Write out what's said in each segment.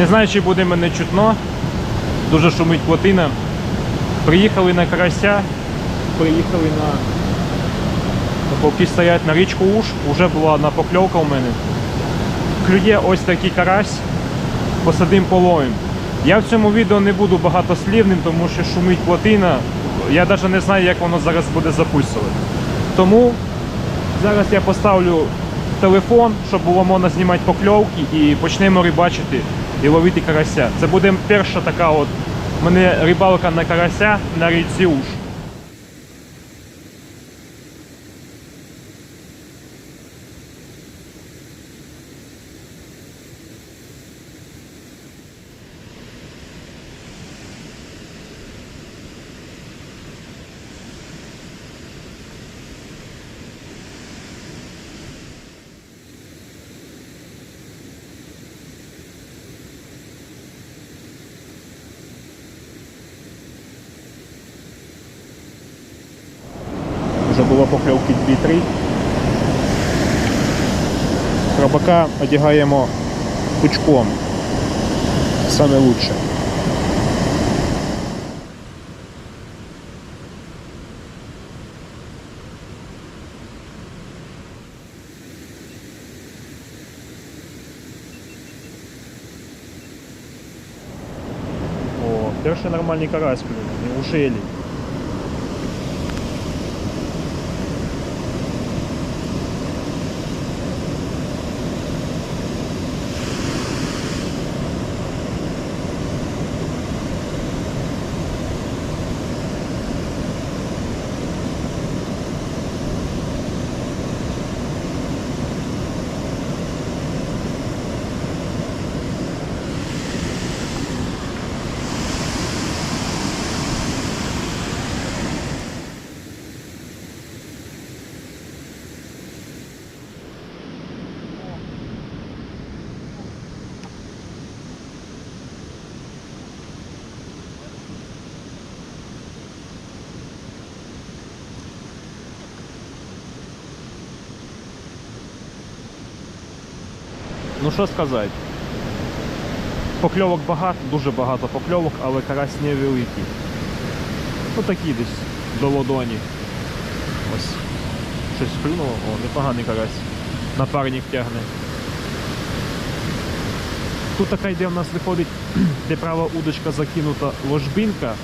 Не знаю, чи буде мене чутно. Дуже шумить плотина. Приїхали на карася, приїхали на поки стоять на річку Уж, вже була одна покльовка у мене. Клює ось такий карась, посадим половим. Я в цьому відео не буду багатослівним, тому що шумить плотина. Я навіть не знаю, як воно зараз буде записувати. Тому зараз я поставлю телефон, щоб було можна знімати покльовки і почнемо рибачити і ловити карася. Це буде перша така от мене рибалка на карася на річці Уж. Вже було покльовки 2-3. Хробака одягаємо пучком. Саме лучше. О, перший нормальний карась клюнув. Неужели? Ну що сказати? Покльовок багато, дуже багато покльовок, але карась невеликий. Ну такі десь до ладоні. Ось. Щось клюнуло. О, непоганий карась. Напарник тягне. Тут така йде в нас виходить, де права удочка закинута ложбинка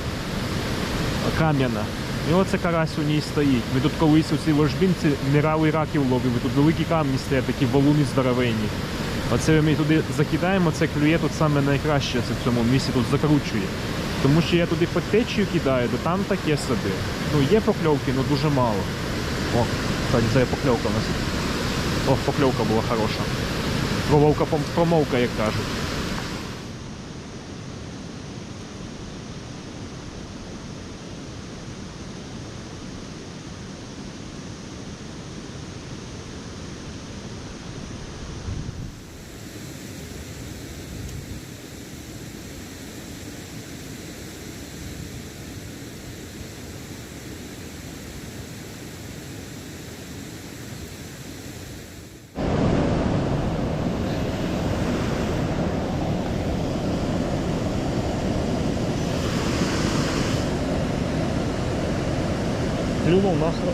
кам'яна. І оце карась у ній стоїть. Ми тут колись у цій ложбинці мірали раків ловили. Тут великі камні стоять, такі валуни здоровенні. Оце ми туди закидаємо, це клює тут саме найкраще це в цьому місці тут закручує. Тому що я туди по течію кидаю, то там таке собі. Ну є покльовки, але дуже мало. О, кстати, це покльовка у нас. О, покльовка була хороша. Промовка, промовка, як кажуть. Клюнув на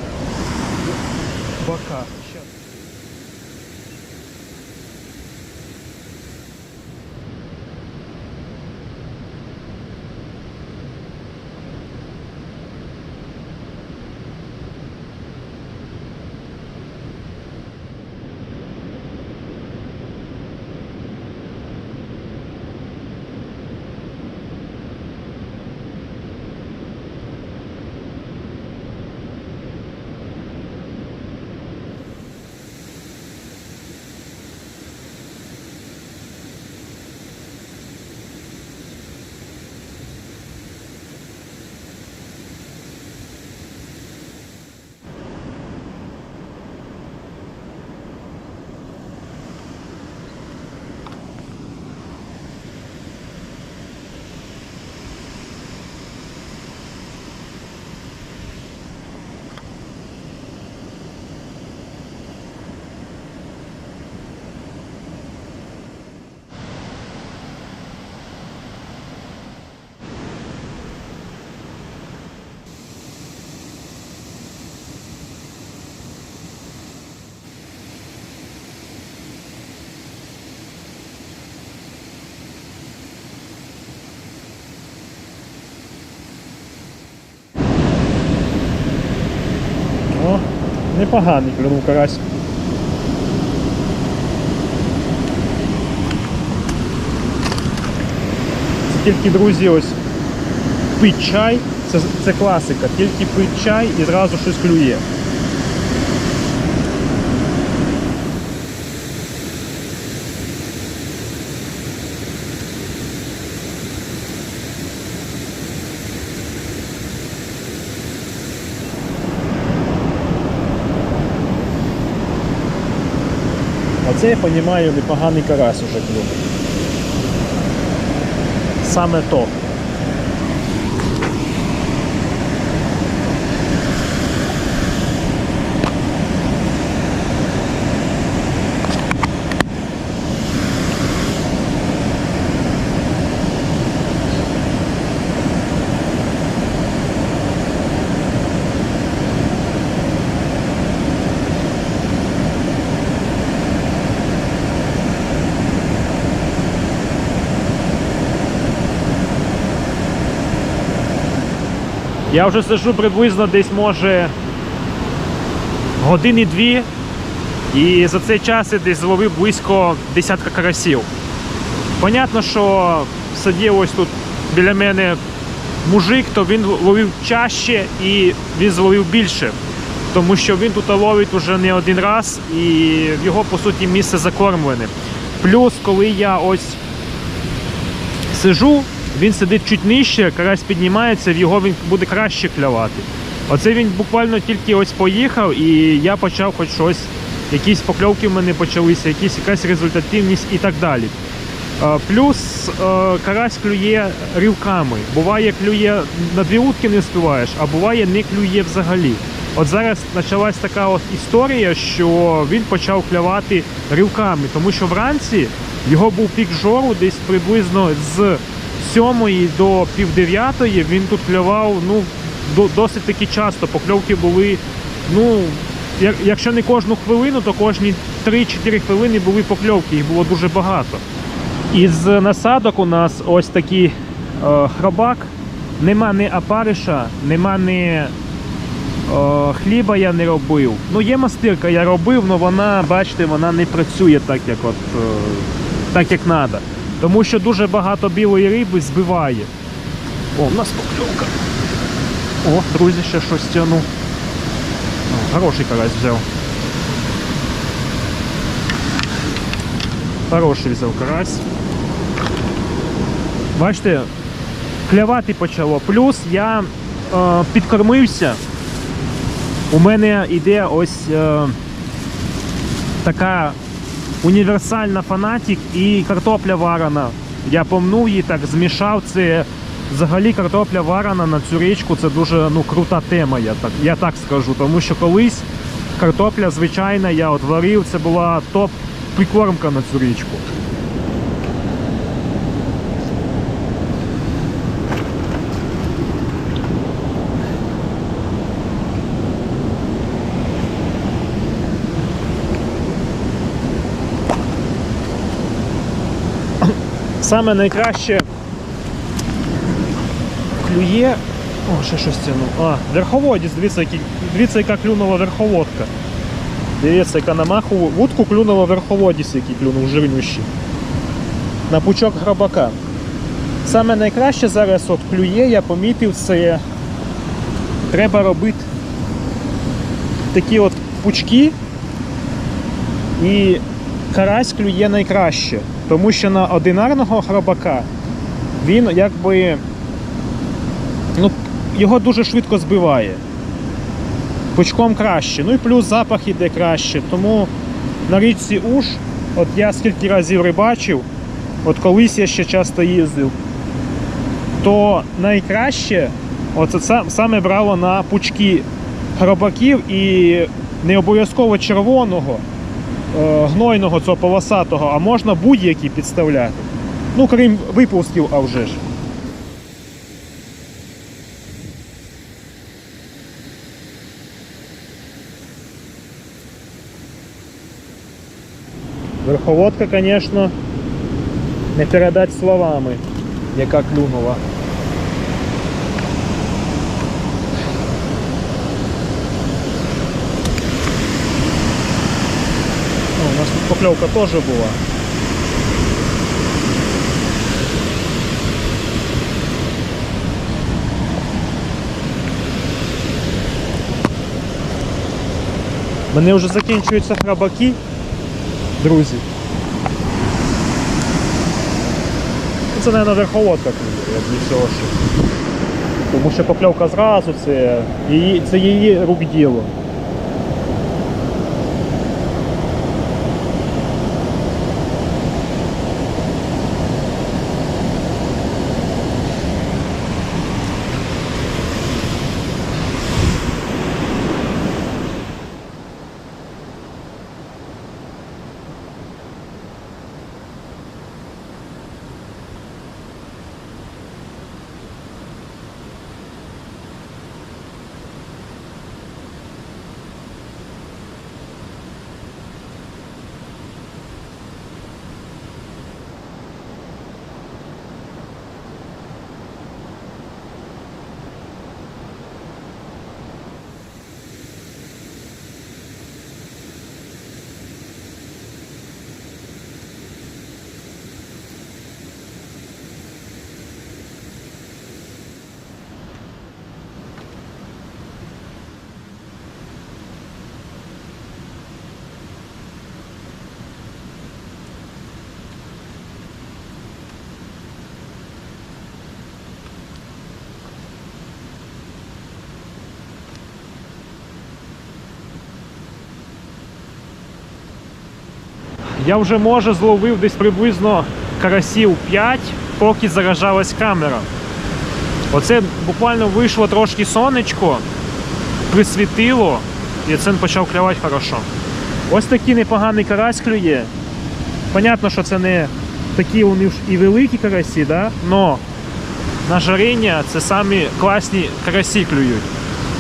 непоганий клюнув карась. Це тільки, друзі, ось пить чай, це, це класика, тільки пить чай і зразу щось клює. Оце я розумію, непоганий карась уже клюнув. Саме то. Я вже сижу приблизно десь може години дві. І за цей час я десь зловив близько десятка карасів. Понятно, що сидів ось тут біля мене мужик, то він ловив чаще і він зловив більше. Тому що він тут ловить уже не один раз і його, по суті, місце закормлене. Плюс, коли я ось сижу, він сидить чуть нижче, карась піднімається, в його він буде краще клявати. Оце він буквально тільки ось поїхав, і я почав хоч щось, якісь покльовки в мене почалися, якісь, якась результативність і так далі. Е, Плюс е, карась клює ривками. Буває, клює на дві утки не встигаєш, а буває не клює взагалі. От зараз почалась така от історія, що він почав клювати ривками, тому що вранці його був пік жору десь приблизно з 7 до пів дев'ятої він тут клював ну, досить таки часто. Покльовки були, ну, якщо не кожну хвилину, то кожні 3-4 хвилини були покльовки, їх було дуже багато. Із насадок у нас ось такий е, хробак. Нема ні апариша, нема ні е, хліба я не робив. Ну, є мастирка, я робив, але вона, бачите, вона не працює так, як от, е, так, як треба. Тому що дуже багато білої риби збиває. О, у нас покльовка. О, друзі, ще щось тяну. О, хороший карась взяв. Хороший взяв карась. Бачите, клявати почало. Плюс я е, підкормився. У мене йде ось е, така універсальна фанатік і картопля варена. Я помнув її так, змішав це. Взагалі картопля варена на цю річку це дуже ну, крута тема, я так, я так скажу. Тому що колись картопля звичайна, я от варив, це була топ прикормка на цю річку. Саме найкраще клює. О, ще щось тянув. А, верховодець, дивіться, який, дивіться, яка клюнула верховодка. Дивіться, яка на маху вудку клюнула верховодець, який клюнув жирнющий. На пучок грабака. Саме найкраще зараз от клює, я помітив, це треба робити такі от пучки і карась клює найкраще. Тому що на одинарного грабака він якби ну, його дуже швидко збиває. Пучком краще. Ну і плюс запах іде краще. Тому на річці Уж, от я скільки разів рибачив, от колись я ще часто їздив, то найкраще оце саме брало на пучки гробаків і не обов'язково червоного, гнойного цього полосатого, а можна будь-які підставляти. Ну, крім випусків, а вже ж. Верховодка, звісно, не передати словами, яка клюнула. Покльовка теж була. У мене вже закінчуються храбаки, друзі. Це, мабуть, верховодка як і всього ще. Тому що покльовка зразу це це її рук діло. Я вже може зловив десь приблизно карасів 5, поки заражалась камера. Оце буквально вийшло трошки сонечко, присвітило, і це почав клювати хорошо. Ось такий непоганий карась клює. Понятно, що це не такі вони і великі карасі, да? но на жаріння це самі класні карасі клюють.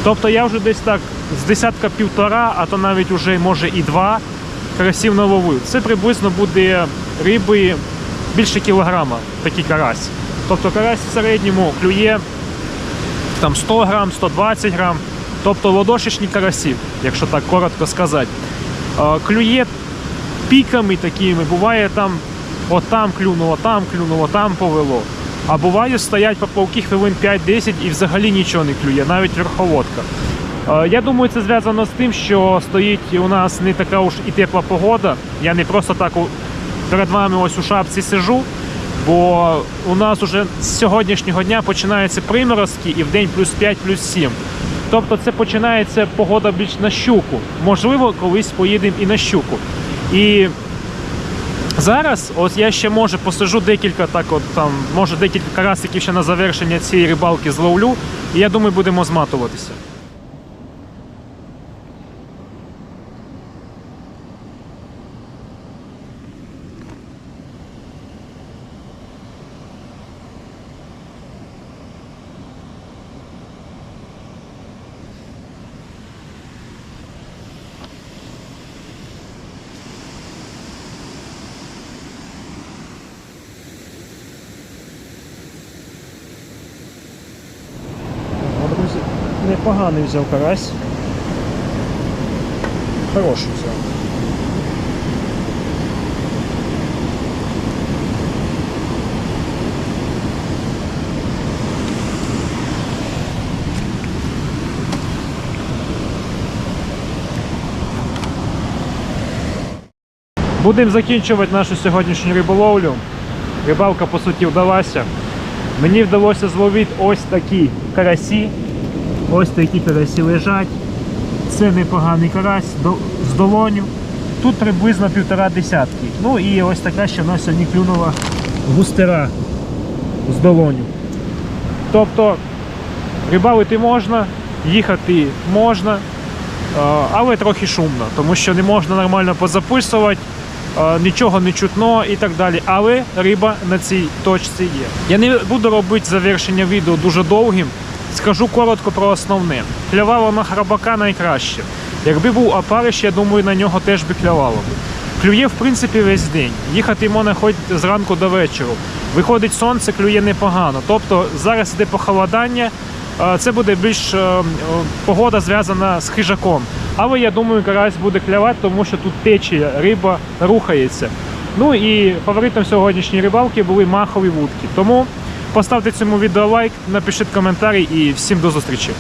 Тобто я вже десь так з десятка півтора, а то навіть уже може і два карасів наловив. Це приблизно буде риби більше кілограма, такий карась. Тобто карась в середньому клює там 100 грам, 120 грам, тобто ладошечні карасі, якщо так коротко сказати. Е, Клює піками такими, буває там отам клюнуло, там клюнуло, там повело. А буває стоять поплавки хвилин 5-10 і взагалі нічого не клює, навіть верховодка. Е, Я думаю, це зв'язано з тим, що стоїть у нас не така уж і тепла погода. Я не просто так перед вами ось у шапці сижу, бо у нас уже з сьогоднішнього дня починаються приморозки і в день плюс 5, плюс 7. Тобто це починається погода більш на щуку. Можливо, колись поїдемо і на щуку. І зараз, от я ще може посижу декілька, так от там, може декілька карасиків ще на завершення цієї рибалки зловлю, і я думаю, будемо зматуватися. Ну, друзі, непоганий взяв карась. Хороший взяв. Будемо закінчувати нашу сьогоднішню риболовлю. Рибалка по суті вдалася. Мені вдалося зловити ось такі карасі. Ось такі карасі лежать. Це непоганий карась з долоню. Тут приблизно півтора десятки. Ну і ось така, що в нас сьогодні клюнула густера з долоню. Тобто рибалити можна, їхати можна, але трохи шумно, тому що не можна нормально позаписувати, нічого не чутно і так далі. Але риба на цій точці є. Я не буду робити завершення відео дуже довгим. Скажу коротко про основне. Клювало на храбака найкраще. Якби був опариш, я думаю, на нього теж би клювало. Клює, в принципі, весь день. Їхати можна хоч зранку до вечора. Виходить сонце, клює непогано. Тобто зараз йде похолодання, це буде більш е, погода зв'язана з хижаком. Але я думаю, карась буде клявати, тому що тут течія, риба рухається. Ну і фаворитом сьогоднішньої рибалки були махові вудки. Тому Поставте цьому відео лайк, напишіть коментарі і всім до зустрічі.